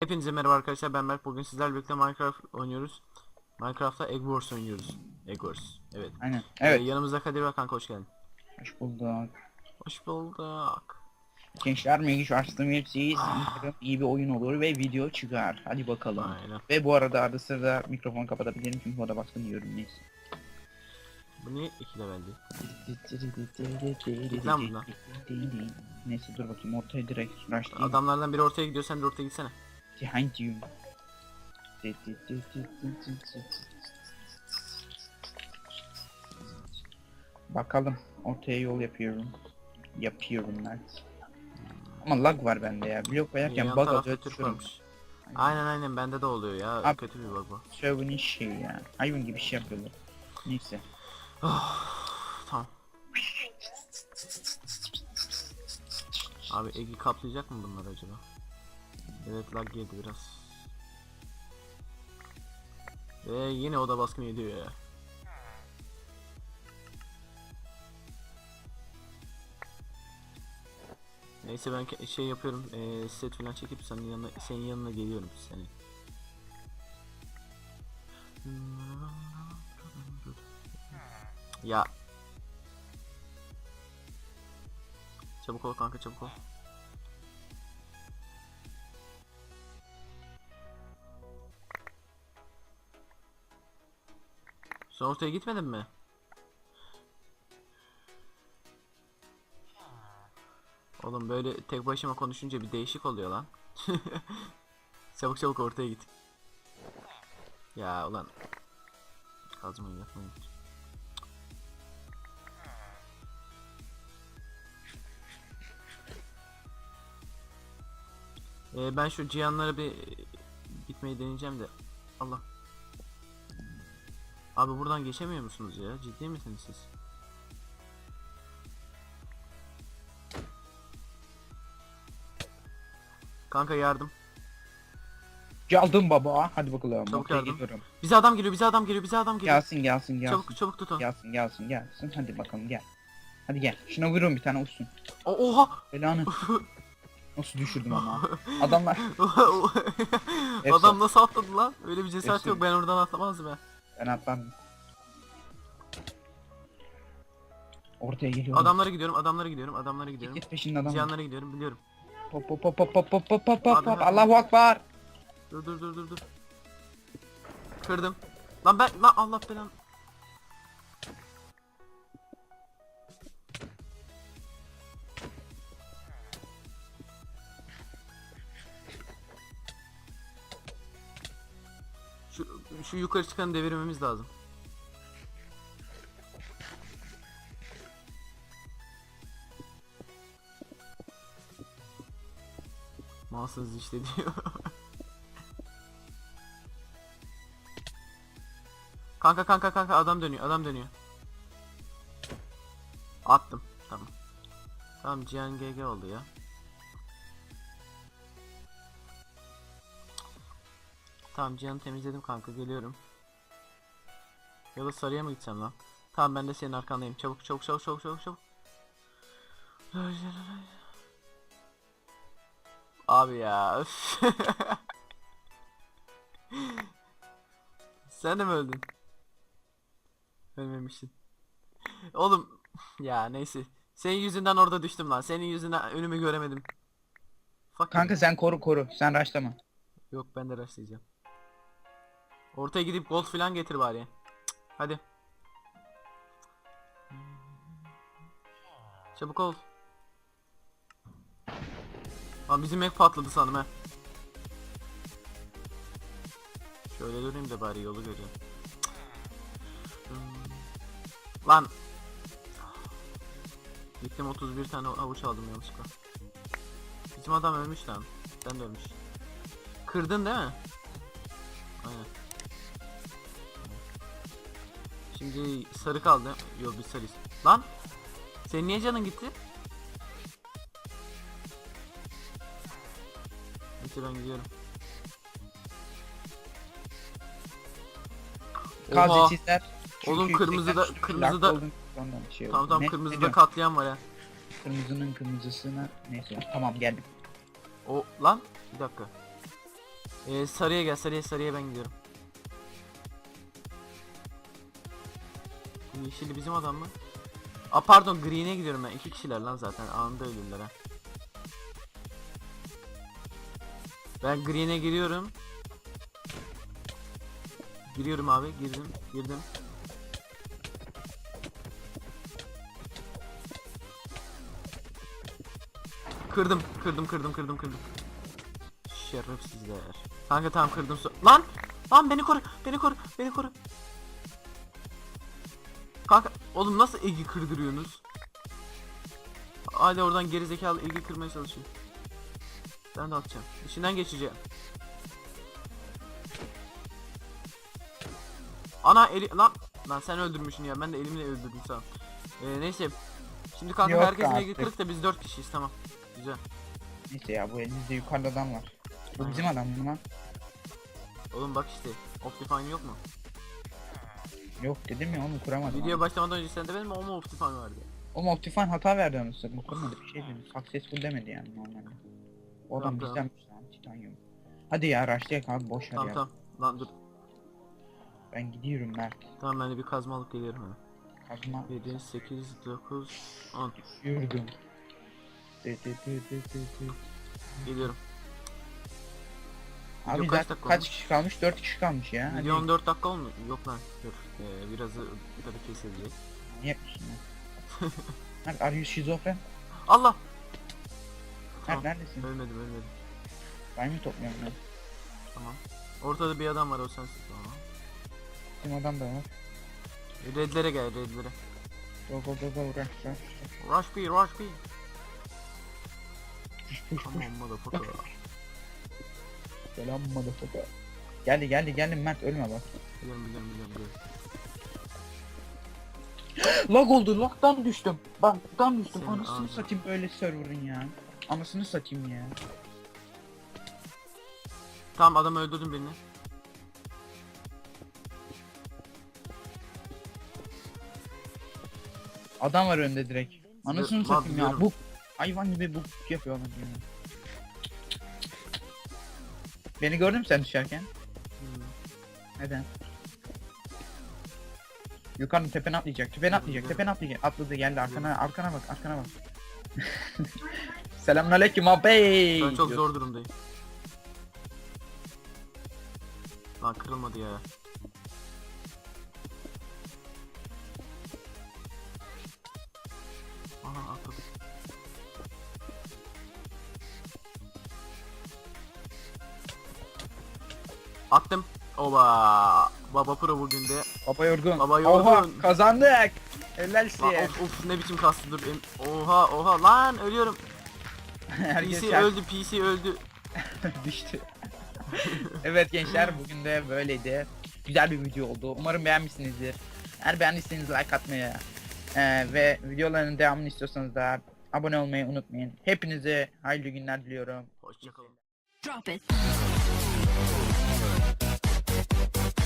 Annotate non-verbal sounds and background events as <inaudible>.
Hepinize merhaba arkadaşlar ben Berk bugün sizlerle birlikte Minecraft oynuyoruz. Minecraft'ta Egg Wars oynuyoruz. Egg Wars. Evet. Aynen. Evet. Ee, yanımızda Kadir kanka hoş geldin. Hoş bulduk. Hoş bulduk. Gençler Megiş açtım hepsi umarım iyi bir oyun olur ve video çıkar. Hadi bakalım. Aynen. Ve bu arada arada sırada mikrofon kapatabilirim çünkü oda baskın yiyorum neyse. Bu niye iki leveldi? Lan bunlar. Neyse dur bakayım ortaya direkt rushlayayım. Adamlardan biri ortaya gidiyor sen de ortaya gitsene. Behind you. Bakalım ortaya yol yapıyorum. Yapıyorum lan. Ama lag var bende ya. Blok koyarken bug atıyor varmış. Aynen aynen bende de oluyor ya. Abi- Kötü bir bug bu. Server'ın şey ya. Hayvan gibi şey yapıyorlar. Neyse. Tamam. Abi Egg'i kaplayacak mı bunlar acaba? Evet lag yedi biraz. Ve yine oda baskını ediyor ya. Neyse ben şey yapıyorum, eee, set falan çekip senin yanına senin yanına geliyorum seni. Ya. Çabuk ol kanka çabuk ol. Sen ortaya gitmedin mi? Oğlum böyle tek başıma konuşunca bir değişik oluyor lan. <laughs> çabuk çabuk ortaya git. Ya ulan. Kazmayı yapmayın. Ee, ben şu cihanlara bir gitmeyi deneyeceğim de. Allah. Abi buradan geçemiyor musunuz ya? Ciddi misiniz siz? Kanka yardım. Geldim baba. Hadi bakalım. Çabuk ortaya yardım. gidiyorum. Bize adam geliyor, bize adam geliyor, bize adam geliyor. Gelsin gelsin gelsin. Çabuk çabuk tutun. Gelsin gelsin gelsin. Hadi bakalım gel. Hadi gel. Şuna vurun bir tane uçsun. O- Oha! Belanı. <laughs> Nasıl düşürdüm ama. Adamlar. <laughs> adam nasıl atladı lan? Öyle bir cesaret Hepsi- yok. Ben oradan atlamazdım ben. Ben atladım. Ortaya geliyorum. Adamlara gidiyorum, adamlara gidiyorum, adamlara gidiyorum. Git peşinden adam. Cihanlara gidiyorum, biliyorum. Hop hop hop hop hop hop hop hop hop Abi, hop. abi. Allahu Akbar. Dur dur dur dur dur. Kırdım. Lan ben lan Allah belanı. Şu, şu yukarı çıkanı devirmemiz lazım. Mouse'ınız işte diyor. <laughs> Kanka kanka kanka adam dönüyor adam dönüyor. Attım tamam. Tamam Cihan GG oldu ya. Tamam Cihan'ı temizledim kanka geliyorum. Ya da sarıya mı gitsem lan? Tamam ben de senin arkandayım. Çabuk çabuk çabuk çabuk çabuk çabuk. Abi ya. <laughs> Sen de mi öldün? Ölmemişsin. Oğlum ya neyse. Senin yüzünden orada düştüm lan. Senin yüzünden önümü göremedim. Fuck Kanka sen koru koru. Sen rushlama. Yok ben de rushlayacağım. Ortaya gidip gold falan getir bari. Cık, Hadi. Çabuk ol. Lan bizim ek patladı sandım he. Şöyle döneyim de bari yolu göreyim. Lan. Gittim 31 tane avuç aldım yanlışlıkla. Bizim adam ölmüş lan. Sen de ölmüş. Kırdın değil mi? Aynen. Şimdi sarı kaldı. Yok biz sarıyız. Lan! Senin niye canın gitti? Neyse ben gidiyorum. Oha! Kaz içizler. Oğlum kırmızıda- kırmızıda- Şey Tamam oldu. tamam Ne- ne kırmızıda diyorsun? katliam var ya. Kırmızının kırmızısına neyse tamam geldim. O lan bir dakika. Ee, sarıya gel sarıya sarıya ben gidiyorum. Bu bizim adam mı? Aa pardon green'e gidiyorum ben. İki kişiler lan zaten anında ölürler ha. Ben green'e giriyorum. Giriyorum abi girdim girdim. Kırdım kırdım kırdım kırdım kırdım. Şerefsizler. Kanka tamam kırdım Lan! Lan beni koru beni koru beni koru. Oğlum nasıl Egi kırdırıyorsunuz? Hala oradan gerizekalı Egi kırmaya çalışıyor. Ben de atacağım. İçinden geçeceğim. Ana eli lan lan sen öldürmüşsün ya ben de elimle öldürdüm sana. Ee, neyse. Şimdi kanka Yok herkesin Egi artık. kırık da biz 4 kişiyiz tamam. Güzel. Neyse ya bu elimizde yukarıda adam var. Bu bizim adam mı lan? Oğlum bak işte. Optifine yok mu? Yok dedim ya onu kuramadım. Video abi. başlamadan önce sen de benim ama Optifine vardı. O Optifine hata verdi anasını. Bu kurmadı bir şey dedi. Successful demedi yani normalde. O adam Tamam, bizdenmiş lan Titanium. Hadi ya rushlayak abi boş ver Tamam ya. tamam. Lan dur. Ben gidiyorum Mert. Tamam ben de bir kazma alıp geliyorum hemen. Kazma 7, 8, 9, 10. yürüdüm. Dı dı dı dı dı dı. Geliyorum. Abi Yok, kaç zaten dakika kaç olmuş? kişi kalmış? 4 kişi kalmış ya. Hadi Video 14 dakika olmuyor. Yok lan. Dur. Ee, birazı tabii kesileceğiz. niye yapmışsın ya? Mert <laughs> are you şizofren? Allah! Mert Tamam. neredesin? Ölmedim ölmedim. Ben mi topluyorum ben? Tamam. Ortada bir adam var o sensin. Tamam. Bizim adam da var. Redlere gel redlere. Go go go go rush rush. Rush B, rush B. Tamam motherfucker. Selam motherfucker. Geldi geldi geldi Mert ölme bak. Biliyorum biliyorum biliyorum. biliyorum. Lag oldu lagdan düştüm. Bak lagdan düştüm. Senin Anasını ağzın. satayım böyle server'ın ya. Anasını satayım ya. Tamam adamı öldürdüm birini. Adam var önde direkt. Anasını Dur, satayım ya. Bu hayvan gibi bu yapıyor adam ya. Beni gördün mü sen düşerken? Hmm. Neden? Yukarıdan tepene atlayacak. Tepene atlayacak. Tepene atlayacak. Atladı geldi arkana arkana bak arkana bak. <laughs> Selamünaleyküm abi. Ben çok zor durumdayım. Lan kırılmadı ya. Attım. Oba. Baba Pro bugün de. Baba yorgun. Baba Oha yorgun. kazandık. Helal size. Of of ne biçim kastı dur. Oha oha lan ölüyorum. <laughs> Herkes PC öldü PC öldü. <laughs> düştü. <laughs> evet gençler bugün de böyleydi. Güzel bir video oldu. Umarım beğenmişsinizdir. Eğer beğendiyseniz like atmayı eee, ve videoların devamını istiyorsanız da abone olmayı unutmayın. Hepinize hayırlı günler diliyorum. Hoşçakalın. Drop it. Música